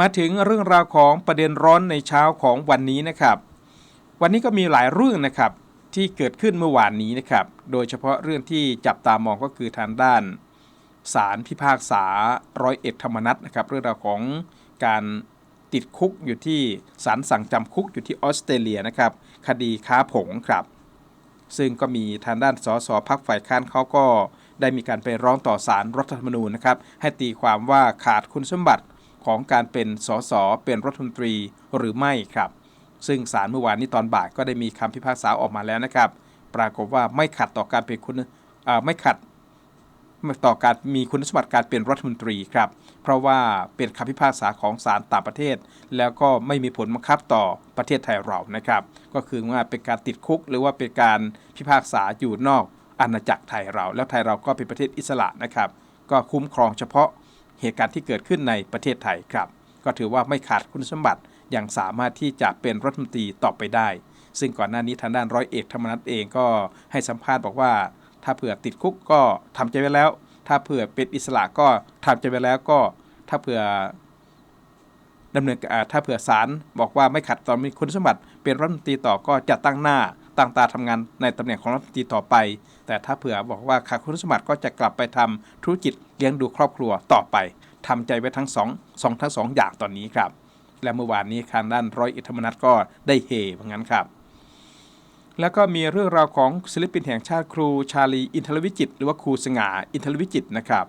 มาถึงเรื่องราวของประเด็นร้อนในเช้าของวันนี้นะครับ วันนี้ก็มีหลายเรื่องนะครับที่เกิดขึ้นเมื่อวานนี้นะครับ โดยเฉพาะเรื่องที่จับตามองก็คือทางด้านศาลพิพากษาร้อยเอ็ดธรรมนัตนะครับ เรื่องราวของการติดคุกอยู่ที่ศาลสั่งจำคุกอยู่ที่ออสเตรเลียนะครับ คดีค้าผงครับ ซึ่งก็มีทางด้านสสพักฝ่ายค้านเขาก็ได้มีการไปร้องต่อศาลรัฐธรรมนูญนะครับ ให้ตีความว่าขาดคุณสมบัติ ของการเป็นสสเป็นรัฐมนตรีหรือไม่ครับ ซึ่งศาลเมื่อวานนี้ตอนบ่ายก็ได้มีคำพิพากษาออกมาแล้วนะครับ ปรากฏว่าไม่ขัดต่อการเป็นคุณไม่ขัดต่อการมีคุณสมบัติการเป็นรัฐมนตรีครับ เพราะว่าเป็นคำพิพากษาของศาลต่างประเทศ แล้วก็ไม่มีผลบังคับต่อประเทศไทยเรานะครับ ก็คือว่าเป็นการติดคุก หรือว่าเป็นการพิพากษาอยู่นอกอาณาจักรไทยเรา แล้วไทยเราก็เป็นประเทศอิสระนะครับ ก็คุ้มครองเฉพาะ เหตุการณ์ที่เกิดขึ้นในประเทศไทยครับ ก็ถือว่าไม่ขาดคุณสมบัติยังสามารถที่จะเป็นรัฐมนตรีต่อไปได้ ซึ่งก่อนหน้านี้ทางด้านร้อยเอกธรรมนัฐเองก็ให้สัมภาษณ์บอกว่า ถ้าเผื่อติดคุกก็ทำใจไว้แล้ว ถ้าเผื่อเป็นอิสระก็ทำใจไว้แล้วก็ถ้าเผื่อดำเนินถ้าเผื่อศาลบอกว่าไม่ขัดต่อมีคุณสมบัติ เป็นรัฐมนตรีต่อก็จะตั้งหน้าตั้งตาทำงานในตำแหน่งของรัฐมนตรีต่อไป แต่ถ้าเผื่อบอกว่าขาดคุณสมบัติก็จะกลับไปทำธุรกิจ ลี้ยงดูครอบครัวต่อไปทำใจไว้ทั้งสองสองทั้งสองอย่างตอนนี้ครับ และเมื่อวานนี้ทางด้านร้อยเอกธรรมนัฐก็ได้เฮเหมือนกันครับ แล้วก็มีเรื่องราวของศิลปินแห่งชาติครูชาลี อินทรวิจิต หรือว่าครูสง่าอินทรวิจิตนะครับ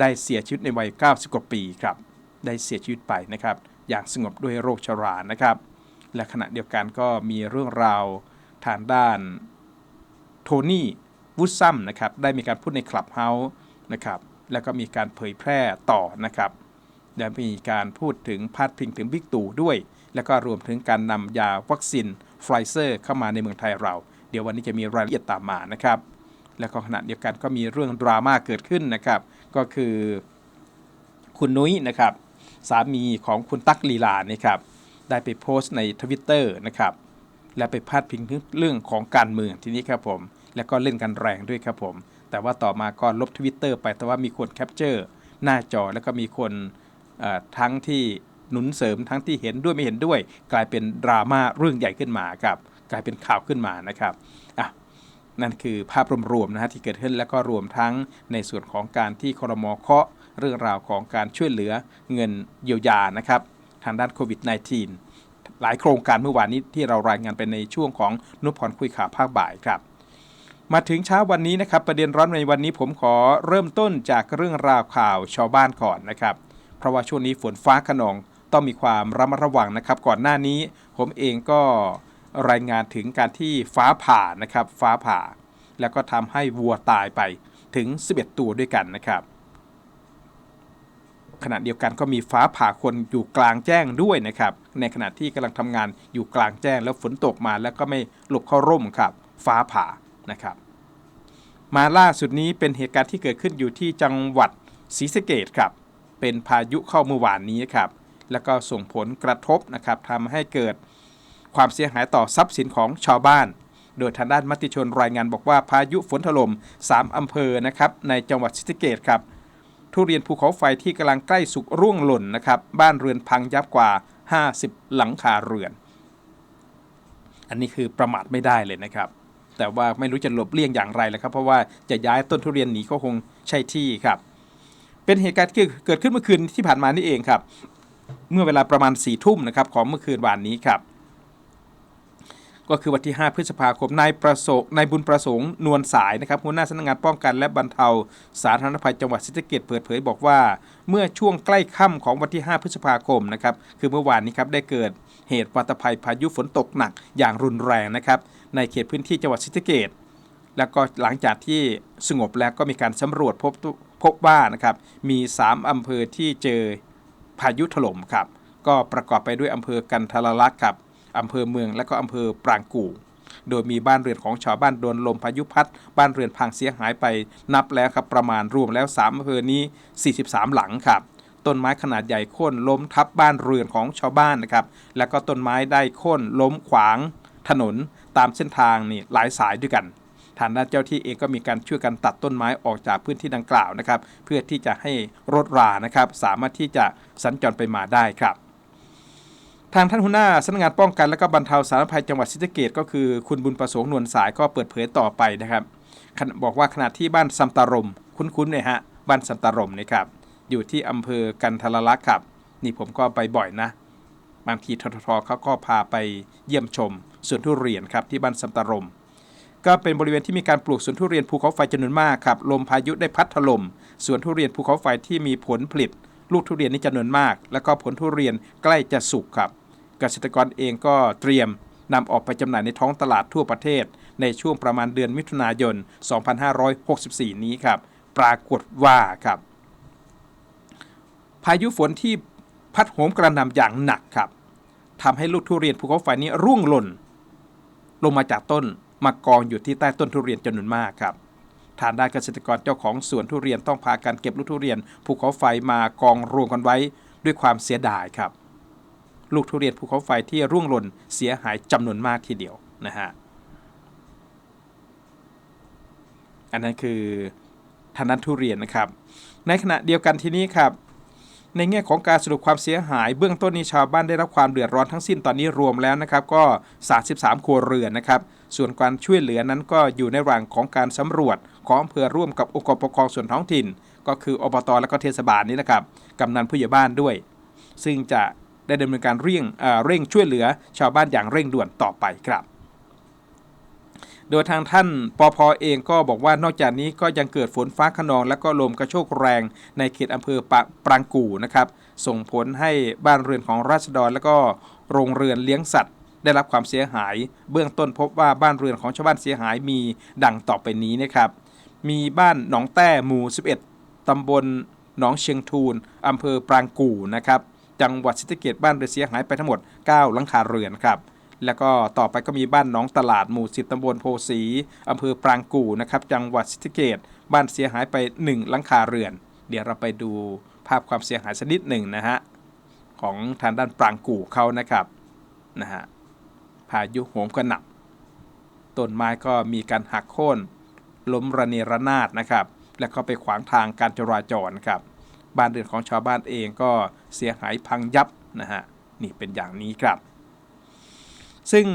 ได้เสียชีวิตในวัย 90 กว่าปีครับ ได้เสียชีวิตไปนะครับ อย่างสงบด้วยโรคชรานะครับ และขณะเดียวกันก็มีเรื่องราวทางด้านโทนี่วูดซัมนะครับ ได้มีการพูดในคลับเฮาส์นะครับ แล้วก็มีการเผยแพร่ต่อนะครับและมีการพูดถึงพาดพิงถึงบิ๊กตู่ด้วย แล้วก็รวมถึงการนำยาวัคซีนไฟเซอร์เข้ามาในเมืองไทยเรา เดี๋ยววันนี้จะมีรายละเอียดตามมานะครับ แล้วก็ขณะเดียวกันก็มีเรื่องดราม่าเกิดขึ้นนะครับ ก็คือคุณนุ้ยนะครับ สามีของคุณตั๊กลีลานี่ครับได้ไปโพสต์ในทวิตเตอร์นะครับ และไปพาดพิงถึงเรื่องของการเมืองทีนี้ครับผม แล้วก็เล่นกันแรงด้วยครับผม แต่ว่าต่อมาก็ลบทวิตเตอร์ไปแต่ว่ามีคนแคปเจอร์หน้าจอแล้วก็มีคนทั้งที่หนุนเสริมทั้งที่เห็นด้วยไม่เห็นด้วย กลายเป็นดราม่าเรื่องใหญ่ขึ้นมาครับกลายเป็นข่าวขึ้นมานะครับอะนั่นคือภาพรวมๆนะฮะที่เกิดขึ้นแล้วก็รวมทั้งในส่วนของการที่คอรมอเคาะเรื่องราวของการช่วยเหลือเงินเยียวยานะครับทางด้านโควิด -19 หลายโครงการเมื่อวานนี้ที่เรารายงานไปในช่วงของนุพรคุยข่าวภาคบ่ายครับ มาถึงเช้าวันนี้นะครับประเด็นร้อนในวันนี้ผมขอเริ่มต้นจากเรื่องราวข่าวชาวบ้านก่อนนะครับ เพราะว่าช่วงนี้ฝนฟ้าขนองต้องมีความระมัดระวังนะครับ ก่อนหน้านี้ผมเองก็รายงานถึงการที่ฟ้าผ่านะครับ ฟ้าผ่า แล้วก็ทำให้วัวตายไปถึง 11 ตัวด้วยกันนะครับ ขณะเดียวกันก็มีฟ้าผ่าคนอยู่กลางแจ้งด้วยนะครับ ในขณะที่กำลังทำงานอยู่กลางแจ้งแล้วฝนตกมาแล้วก็ไม่หลบเข้าร่มครับ ฟ้าผ่า นะครับ มาล่าสุดนี้เป็นเหตุการณ์ที่เกิดขึ้นอยู่ที่จังหวัดศรีสะเกดครับ เป็นพายุเข้าเมื่อวานนี้ครับ แล้วก็ส่งผลกระทบนะครับทำให้เกิดความเสียหายต่อทรัพย์สินของชาวบ้าน โดยทางด้านมติชนรายงานบอกว่าพายุฝนถล่ม3อำเภอนะครับในจังหวัดศรีสะเกดครับทุเรียนภูเขาไฟที่กำลังใกล้สุกร่วงหล่นนะครับบ้านเรือนพังยับกว่า 50 หลังคาเรือน อันนี้คือประมาทไม่ได้เลยนะครับ แต่ว่าไม่รู้จะหลบเลี่ยงอย่างไรแล้วครับ เพราะว่าจะย้ายต้นทุเรียนหนีก็คงใช่ที่ครับ เป็นเหตุการณ์ที่เกิดขึ้นเมื่อคืนที่ผ่านมานี่เองครับ เมื่อเวลาประมาณ4ี่ทุ่มนะครับของเมื่อคืนวานนี้ครับ ก็คือวันที่ 5 พฤษภาคมนายประสงค์นายบุญประสงค์นวลสายนะครับหัวหน้าสำนักงานป้องกันและบรรเทา สาธารณภัยจังหวัดศรีสะเกษเปิดเผยบอกว่า เมื่อช่วงใกล้ค่ำของวันที่ 5 พฤษภาคมนะครับคือเมื่อวานนี้ครับได้เกิดเหตุวัตภัยพายุฝนตกหนักอย่างรุนแรงนะครับในเขตพื้นที่จังหวัดศรีสะเกษแล้วก็หลังจากที่สงบแล้วก็มีการสำรวจพบพบว่านะครับมี 3 อำเภอที่เจอพายุถล่มครับก็ประกอบไปด้วยอำเภอกันทรลักษณ์ครับ อำเภอเมือง และก็อำเภอปรางกู่ โดยมีบ้านเรือนของชาวบ้านโดนลมพายุพัด บ้านเรือนพังเสียหายไปนับแล้วครับประมาณรวมแล้ว3อำเภอนี้ 43 หลังครับต้นไม้ขนาดใหญ่โค่นล้มทับบ้านเรือนของชาวบ้านนะครับ แล้วก็ต้นไม้ได้โค่นล้มขวางถนนตามเส้นทางนี่หลายสายด้วยกัน ทางด้านเจ้าที่เองก็มีการช่วยกันตัดต้นไม้ออกจากพื้นที่ดังกล่าวนะครับ เพื่อที่จะให้รถรานะครับ สามารถที่จะสัญจรไปมาได้ครับ ทางท่านหัวหน้าสำนักงานป้องกัน และก็บรรเทาสาธารณภัยจังหวัดศรีสะเกษก็คือคุณบุญประสงค์นวลสายก็เปิดเผยต่อไปนะครับ บอกว่าขณะที่บ้านซัมตารม คุ้นๆเนี่ยฮะบ้านซัมตารมนะครับอยู่ที่อำเภอกันทรลักษ์ครับนี่ผมก็ไปบ่อยนะ บางทีทททเขาก็พาไปเยี่ยมชมสวนทุเรียนครับที่บ้านซัมตารม ก็เป็นบริเวณที่มีการปลูกสวนทุเรียนภูเขาไฟจำนวนมากครับลมพายุได้พัดถล่มสวนทุเรียนภูเขาไฟที่มีผลผลิต ลูกทุเรียนนี่จำนวนมาก แล้วก็ผลทุเรียนใกล้จะสุกครับ เกษตรกรเองก็เตรียมนำออกไปจำหน่ายในท้องตลาดทั่วประเทศ ในช่วงประมาณเดือนมิถุนายน 2564 นี้ครับ ปรากฏว่าครับ พายุฝนที่พัดโหมกระหน่ำอย่างหนักครับทำให้ลูกทุเรียนภูเขาไฟนี้ร่วงหล่น ลงมาจากต้นมากองอยู่ที่ใต้ต้นทุเรียนจำนวนมากครับทางด้านเกษตรกรเจ้าของสวนทุเรียนต้องพากันเก็บลูกทุเรียนภูเขาไฟมากองรวมกันไว้ด้วยความเสียดายครับ ลูกทุเรียนภูเขาไฟที่ร่วงหล่นเสียหายจำนวนมากทีเดียวนะฮะอันนั้นคือทางด้านทุเรียนนะครับ ในขณะเดียวกันที่นี้ครับ ในแง่ของการสรุปความเสียหาย เบื้องต้นนี้ชาวบ้านได้รับความเดือดร้อนทั้งสิ้นตอนนี้รวมแล้วนะครับ ก็ 33 ครัวเรือนนะครับ ส่วนการช่วยเหลือนั้นก็อยู่ในระหว่างของการสำรวจของอำเภอร่วมกับองค์กรปกครองส่วนท้องถิ่น ก็คืออบตและก็เทศบาลนี้นะครับกำนันผู้ใหญ่บ้านด้วย ซึ่งจะ ได้ดำเนินการเร่งเร่งช่วยเหลือชาวบ้านอย่างเร่งด่วนต่อไปครับ โดยทางท่านปอพเองก็บอกว่านอกจากนี้ก็ยังเกิดฝนฟ้าขนอง และก็ลมกระโชกแรงในเขตอำเภอปะปรางกู่นะครับ ส่งผลให้บ้านเรือนของราษฎร และก็โรงเรือนเลี้ยงสัตว์ได้รับความเสียหาย เบื้องต้นพบว่าบ้านเรือนของชาวบ้านเสียหายมีดังต่อไปนี้นะครับ มีบ้านหนองแต้หมู่ 11 ตำบลหนองเชียงทูนอำเภอปรางกู่นะครับ จังหวัดศรีสะเกษบ้านเรือเสียหายไปทั้งหมด 9 หลังคาเรือนครับแล้วก็ต่อไปก็มีบ้านหนองตลาดหมู่10ตำบลโพสีอำเภอปรางกู่นะครับจังหวัดศรีสะเกษบ้านเสียหายไป 1 หลังคาเรือน เดี๋ยวเราไปดูภาพความเสียหายสักนิดหนึ่งนะฮะของทางด้านปรางกู่เขานะครับนะฮะพายุโหมกระหน่ำต้นไม้ก็มีการหักโค่นล้มระเนระนาดนะครับ แล้วก็ไปขวางทางการจราจรครับ บ้านเรือนของชาวบ้านเองก็เสียหายพังยับนะฮะนี่เป็นอย่างนี้ครับ ซึ่ง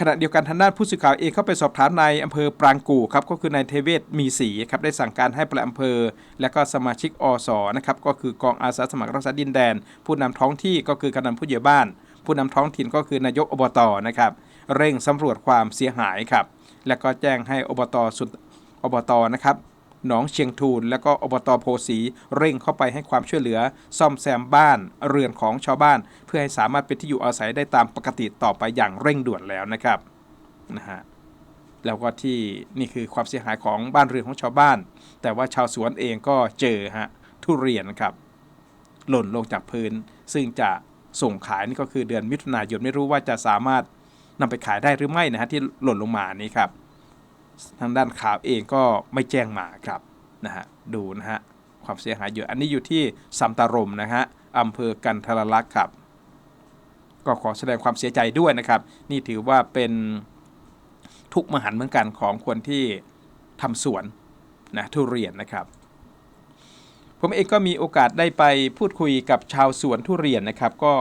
ขณะเดียวกันทางด้านผู้สื่อข่าวเองเข้าไปสอบถามนายอำเภอปรางกู่ครับก็คือนายเทเวศมีศรีครับได้สั่งการให้ปลัดอำเภอ และก็สมาชิกอสนะครับก็คือกองอาสาสมัครรักษาดินแดน ผู้นำท้องที่ก็คือกำนันผู้ใหญ่บ้าน ผู้นำท้องถิ่นก็คือนายกอบตนะครับเร่งสำรวจความเสียหายครับและก็แจ้งให้อบตสุดอบตนะครับ หนองเชียงทูนและก็อบตโพสีเร่งเข้าไปให้ความช่วยเหลือ ซ่อมแซมบ้าน เรือนของชาวบ้าน เพื่อให้สามารถเป็นที่อยู่อาศัยได้ตามปกติต่อไปอย่างเร่งด่วนแล้วนะครับนะฮะแล้วก็ที่นี่คือความเสียหายของบ้านเรือนของชาวบ้าน แต่ว่าชาวสวนเองก็เจอฮะทุเรียนครับหล่นลงจากพื้น ซึ่งจะส่งขายนี่ก็คือเดือนมิถุนายนไม่รู้ว่าจะสามารถนำไปขายได้หรือไม่นะฮะที่หล่นลงมานี้ครับ ทางด้านข่าวเองก็ไม่แจ้งมาครับนะฮะดูนะฮะความเสียหายเยอะอันนี้อยู่ที่สัมตารมนะฮะอำเภอกันทรลักษ์ครับ ก็ขอแสดงความเสียใจด้วยนะครับ นี่ถือว่าเป็นทุกมหันต์เหมือนกันของคนที่ทำสวนนะทุเรียนนะครับ ผมเองก็มีโอกาสได้ไปพูดคุยกับชาวสวนทุเรียนนะครับ ก็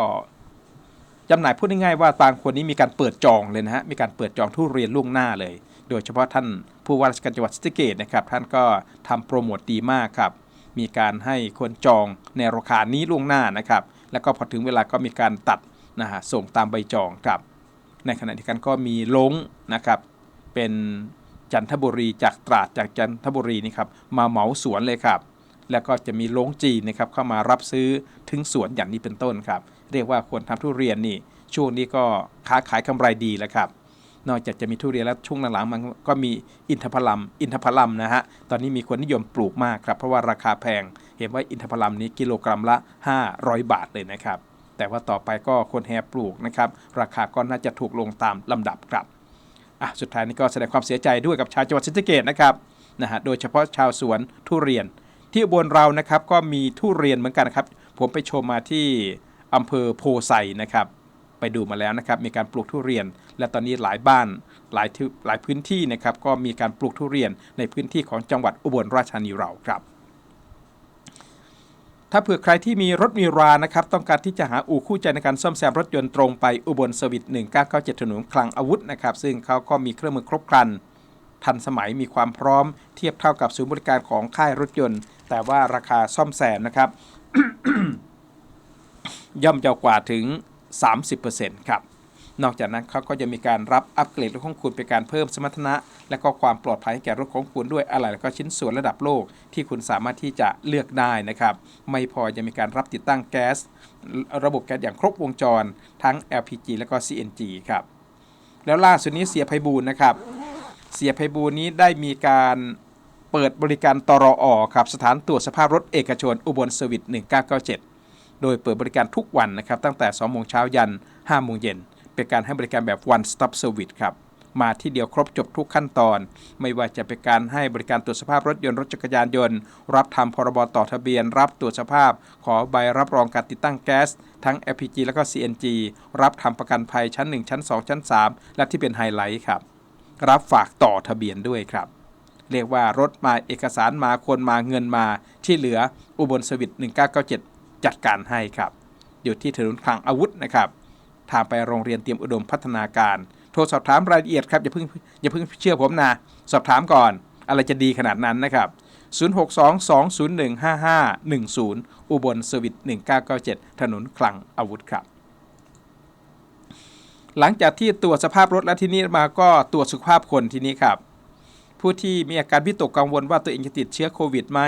จำหน่ายพูดง่ายๆว่าบางคนนี้มีการเปิดจองเลยนะฮะมีการเปิดจองทุเรียนล่วงหน้าเลย โดยเฉพาะท่านผู้ว่าราชการจังหวัดศรีสะเกษนะครับท่านก็ทำโปรโมทดีมากครับมีการให้คนจองในราคานี้ล่วงหน้านะครับ แล้วก็พอถึงเวลาก็มีการตัดนะฮะส่งตามใบจองครับในขณะเดียวกันก็มีลงนะครับเป็นจันทบุรีจากตราดจากจันทบุรีนี่ครับมาเหมาสวนเลยครับ แล้วก็จะมีโรงจีนนะครับเข้ามารับซื้อถึงสวนอย่างนี้เป็นต้นครับ เรียกว่าคนทำทุเรียนนี่ช่วงนี้ก็ค้าขายกำไรดีแล้วครับ นอกจากจะมีทุเรียนแล้วช่วงหลังๆมันก็มีอินทผลัม อินทผลัมนะฮะ ตอนนี้มีคนนิยมปลูกมากครับ เพราะว่าราคาแพง เห็นว่าอินทผลัมนี้กิโลกรัมละ 500 บาทเลยนะครับ แต่ว่าต่อไปก็คนแห่ปลูกนะครับ ราคาก็น่าจะถูกลงตามลำดับครับ อะ สุดท้ายนี้ก็แสดงความเสียใจด้วยกับชาวจังหวัดศรีสะเกษนะครับ นะฮะ โดยเฉพาะชาวสวนทุเรียน ที่บลเรานะครับก็มีทุเรียนเหมือนกันนะครับ ผมไปชมมาที่อำเภอโพไซนะครับ ไปดูมาแล้วนะครับมีการปลูกทุเรียน และตอนนี้หลายบ้านหลายที่หลายพื้นที่นะครับก็มีการปลูกทุเรียนในพื้นที่ของจังหวัดอุบลราชธานีเราครับ ถ้าเผื่อใครที่มีรถมีรานะครับต้องการที่จะหาอู่คู่ใจในการซ่อมแซมรถยนต์ตรงไปอุบลสวิต1997ถนนคลังอาวุธนะครับซึ่งเขาก็มีเครื่องมือครบครันทันสมัยมีความพร้อมเทียบเท่ากับศูนย์บริการของค่ายรถยนต์ แต่ว่าราคาซ่อมแซมนะครับ ย่อมเยาวกว่าถึง 30%ครับนอกจากนั้นเขาก็จะมีการรับอัปเกรดรถของคุณเป็นการเพิ่มสมรรถนะ และก็ความปลอดภัยให้แก่รถของคุณด้วยอะไรและก็ชิ้นส่วนระดับโลกที่คุณสามารถที่จะเลือกได้นะครับ ไม่พอจะมีการรับติดตั้งแก๊ส ระบบแก๊สอย่างครบวงจร ทั้ง LPG และก็ CNG ครับ แล้วล่าสุดนี้เสียไพบูลนะครับ เสียไพบูลนี้ได้มีการเปิดบริการตรอครับสถานตรวจสภาพรถเอกชนอุบลเซอร์วิส1997 โดยเปิดบริการทุกวันนะครับตั้งแต่ 2 โมงเช้ายัน 5 โมงเย็น เป็นการให้บริการแบบ one stop service ครับ มาที่เดียวครบจบทุกขั้นตอน ไม่ว่าจะเป็นการให้บริการตรวจสภาพรถยนต์รถจักรยานยนต์ รับทำพรบต่อทะเบียน รับตรวจสภาพ ขอใบรับรองการติดตั้งแก๊ส ทั้ง LPG และก็ CNG รับทำประกันภัยชั้น 1 ชั้น 2 ชั้น 3 และที่เป็นไฮไลท์ครับ รับฝากต่อทะเบียนด้วยครับเรียกว่ารถมาเอกสารมาคนมาเงินมาที่เหลืออุบลสวิต1997 จัดการให้ครับ อยู่ที่ถนนคลังอาวุธนะครับทางไปโรงเรียนเตรียมอุดมพัฒนาการ โทรสอบถามรายละเอียดครับอย่าเพิ่งอย่าเพิ่งเชื่อผมนะ สอบถามก่อน อะไรจะดีขนาดนั้นนะครับ 062-201-5510 อุบลสวิต1997 ถนนคลังอาวุธครับ หลังจากที่ตรวจสภาพรถแล้วที่นี้มาก็ตรวจสุขภาพคนที่นี้ครับ ผู้ที่มีอาการวิตกกังวลว่าตัวเองจะติดเชื้อโควิดไหม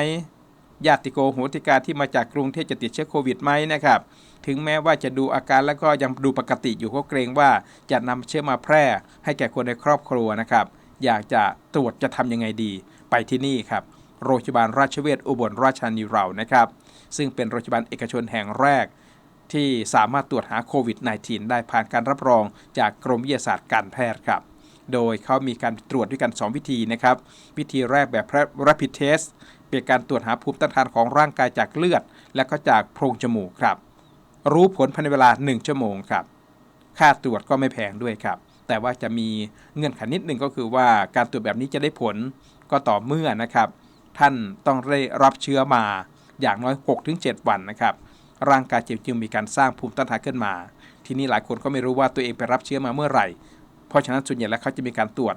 ญาติโกโหติกาที่มาจากกรุงเทพจะติดเชื้อโควิดไหมนะครับถึงแม้ว่าจะดูอาการแล้วก็ยังดูปกติอยู่ก็เกรงว่าจะนำเชื้อมาแพร่ให้แก่คนในครอบครัวนะครับ อยากจะตรวจจะทำยังไงดี ไปที่นี่ครับโรงพยาบาลราชเวชอุบลราชธานีเรานะครับ ซึ่งเป็นโรงพยาบาลเอกชนแห่งแรก ที่สามารถตรวจหาโควิด -19 ได้ผ่านการรับรองจากกรมวิทยาศาสตร์การแพทย์ครับโดยเขามีการตรวจด้วยกัน 2 วิธีนะครับ วิธีแรกแบบ rapid test เป็นการตรวจหาภูมิต้านทานของร่างกายจากเลือด และก็จากโพรงจมูกครับ รู้ผลภายในเวลา 1 ชั่วโมงครับ ค่าตรวจก็ไม่แพงด้วยครับ แต่ว่าจะมีเงื่อนไขนิดหนึ่งก็คือว่าการตรวจแบบนี้จะได้ผลก็ต่อเมื่อนะครับ ท่านต้องได้รับเชื้อมาอย่างน้อย 6-7 วันนะครับ ร่างกายจึงมีการสร้างภูมิต้านทานขึ้นมา ทีนี้หลายคนก็ไม่รู้ว่าตัวเองไปรับเชื้อมาเมื่อไหร่ เพราะฉะนั้นส่วนใหญ่แล้วเขาจะมีการตรวจ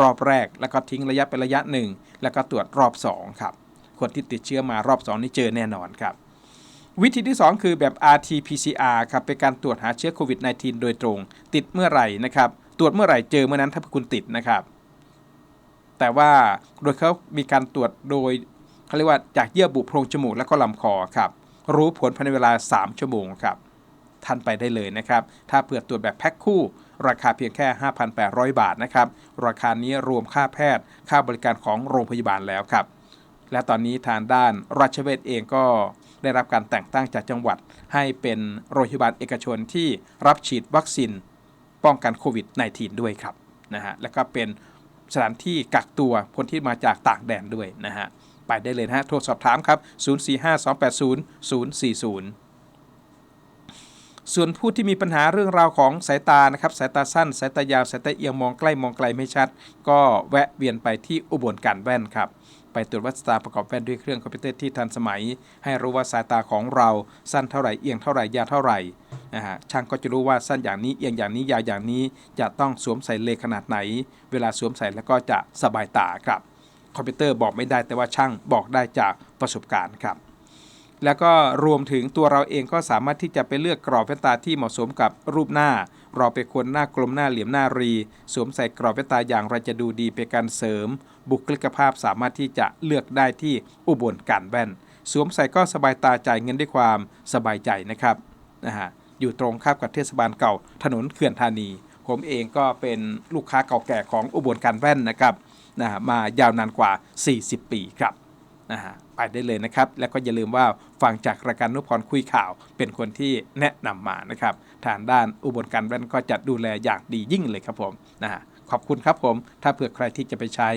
รอบแรก แล้วก็ทิ้งระยะเป็นระยะหนึ่ง แล้วก็ตรวจรอบ 2 ครับ คนที่ติดเชื้อมารอบ 2 นี่เจอแน่นอนครับ วิธีที่ 2 คือแบบ RT-PCR ครับเป็นการตรวจหาเชื้อโควิด -19 โดยตรง ติดเมื่อไหร่นะครับ ตรวจเมื่อไหร่เจอเมื่อนั้นถ้าคุณติดนะครับ แต่ว่าโดยเขามีการตรวจโดยเขาเรียกว่าจากเยื่อบุโพรงจมูกและก็ลำคอครับรู้ผลภายในเวลา 3 ชั่วโมงครับท่านไปได้เลยนะครับ ถ้าเผื่อตรวจแบบแพ็คคู่ ราคาเพียงแค่ 5,800 บาทนะครับ ราคานี้รวมค่าแพทย์ ค่าบริการของโรงพยาบาลแล้วครับ และตอนนี้ทางด้านราชเวชเองก็ได้รับการแต่งตั้งจากจังหวัด ให้เป็นโรงพยาบาลเอกชนที่รับฉีดวัคซีนป้องกันโควิด -19 ด้วยครับนะฮะแล้วก็เป็นสถานที่กักตัวคนที่มาจากต่างแดนด้วยนะฮะไปได้เลยนะฮะโทรสอบถามครับ 045-280-040ส่วนผู้ที่มีปัญหาเรื่องราวของสายตานะครับสายตาสั้น สายตายาวสายตาเอียงมองใกล้มองไกลไม่ชัด ก็แวะเวียนไปที่อุบลการแว่นครับ ไปตรวจวัดสายตาประกอบแว่นด้วยเครื่องคอมพิวเตอร์ที่ทันสมัย ให้รู้ว่าสายตาของเราสั้นเท่าไหร่เอียงเท่าไหร่ยาวเท่าไหร่นะฮะช่างก็จะรู้ว่าสั้นอย่างนี้เอียงอย่างนี้ยาวอย่างนี้จะต้องสวมใส่เลนขนาดไหน เวลาสวมใส่แล้วก็จะสบายตาครับ คอมพิวเตอร์บอกไม่ได้แต่ว่าช่างบอกได้จากประสบการณ์ครับแล้วก็รวมถึงตัวเราเองก็สามารถที่จะไปเลือกกรอบแว่นตาที่เหมาะสมกับรูปหน้า เราเป็นคนหน้ากลมหน้าเหลี่ยมหน้ารี สวมใส่กรอบแว่นตาอย่างไรจะดูดีเป็นการเสริม บุคลิกภาพสามารถที่จะเลือกได้ที่อุบลการแว่น สวมใส่ก็สบายตาจ่ายเงินด้วยความสบายใจนะครับนะฮะอยู่ตรงข้ามกับเทศบาลเก่า ถนนเขื่อนธานี ผมเองก็เป็นลูกค้าเก่าแก่ของอุบลการแว่นนะครับนะฮะมายาวนานกว่า 40 ปีครับ นะฮะไปได้เลยนะครับ แล้วก็อย่าลืมว่าฟังจากรายการนุพรคุยข่าว เป็นคนที่แนะนำมานะครับทางด้านอุบลการแว่นก็จะดูแลอย่างดียิ่งเลยครับผมนะฮะขอบคุณครับผม ถ้าเผื่อใครที่จะไปใช้